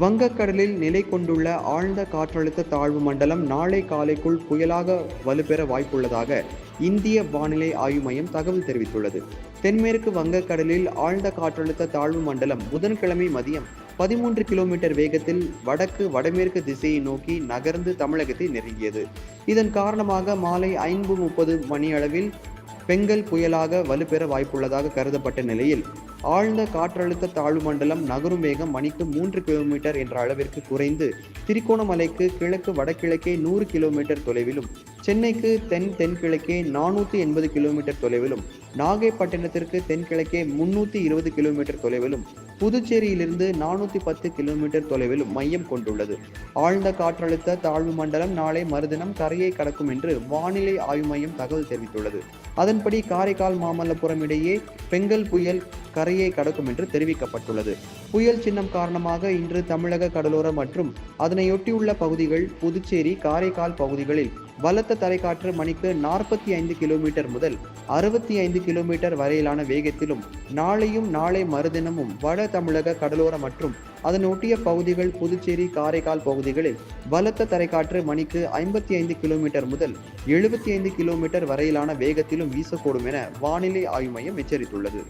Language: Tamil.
வங்கக்கடலில் நிலை கொண்டுள்ள ஆழ்ந்த காற்றழுத்த தாழ்வு மண்டலம் நாளை காலைக்குள் புயலாக வலுப்பெற வாய்ப்புள்ளதாக இந்திய வானிலை ஆய்வு மையம் தகவல் தெரிவித்துள்ளது. தென்மேற்கு வங்கக்கடலில் ஆழ்ந்த காற்றழுத்த தாழ்வு மண்டலம் புதன்கிழமை மதியம் பதிமூன்று கிலோமீட்டர் வேகத்தில் வடக்கு வடமேற்கு திசையை நோக்கி நகர்ந்து தமிழகத்தை நெருங்கியது. இதன் காரணமாக மாலை ஐந்து முப்பது மணியளவில் பெங்கல் புயலாக வலுப்பெற வாய்ப்புள்ளதாக கருதப்பட்ட நிலையில் ஆழ்ந்த காற்றழுத்த தாழ்வு மண்டலம் நகரும் வேகம் மணிக்கு மூன்று கிலோமீட்டர் என்ற அளவிற்கு குறைந்து திருகோணமலைக்கு கிழக்கு வடகிழக்கே நூறு கிலோமீட்டர் தொலைவிலும் சென்னைக்கு தென் தென்கிழக்கே நானூற்றி எண்பது கிலோமீட்டர் தொலைவிலும் நாகைப்பட்டினத்திற்கு தென்கிழக்கே முன்னூற்றி இருபது கிலோமீட்டர் தொலைவிலும் புதுச்சேரியிலிருந்து நானூற்றி பத்து கிலோமீட்டர் தொலைவிலும் மையம் கொண்டுள்ளது. ஆழ்ந்த காற்றழுத்த தாழ்வு மண்டலம் நாளை மறுதினம் கரையை கடக்கும் என்று வானிலை ஆய்வு மையம் தகவல் தெரிவித்துள்ளது. அதன்படி காரைக்கால் மாமல்லபுரம் இடையே பெங்கல் புயல் கரையை கடக்கும் என்று தெரிவிக்கப்பட்டுள்ளது. புயல் சின்னம் காரணமாக இன்று தமிழக கடலோர மற்றும் அதனையொட்டியுள்ள பகுதிகள் புதுச்சேரி காரைக்கால் பகுதிகளில் பலத்த தரைக்காற்று மணிக்கு நாற்பத்தி ஐந்து கிலோமீட்டர் முதல் அறுபத்தி ஐந்து கிலோமீட்டர் வரையிலான வேகத்திலும் நாளையும் நாளை மறுதினமும் வட தமிழக கடலோர மற்றும் அதனொட்டிய பகுதிகள் புதுச்சேரி காரைக்கால் பகுதிகளில் பலத்த தரைக்காற்று மணிக்கு ஐம்பத்தி ஐந்து கிலோமீட்டர் முதல் எழுபத்தி ஐந்து கிலோமீட்டர் வரையிலான வேகத்திலும் வீசக்கூடும் என வானிலை ஆய்வு மையம் எச்சரித்துள்ளது.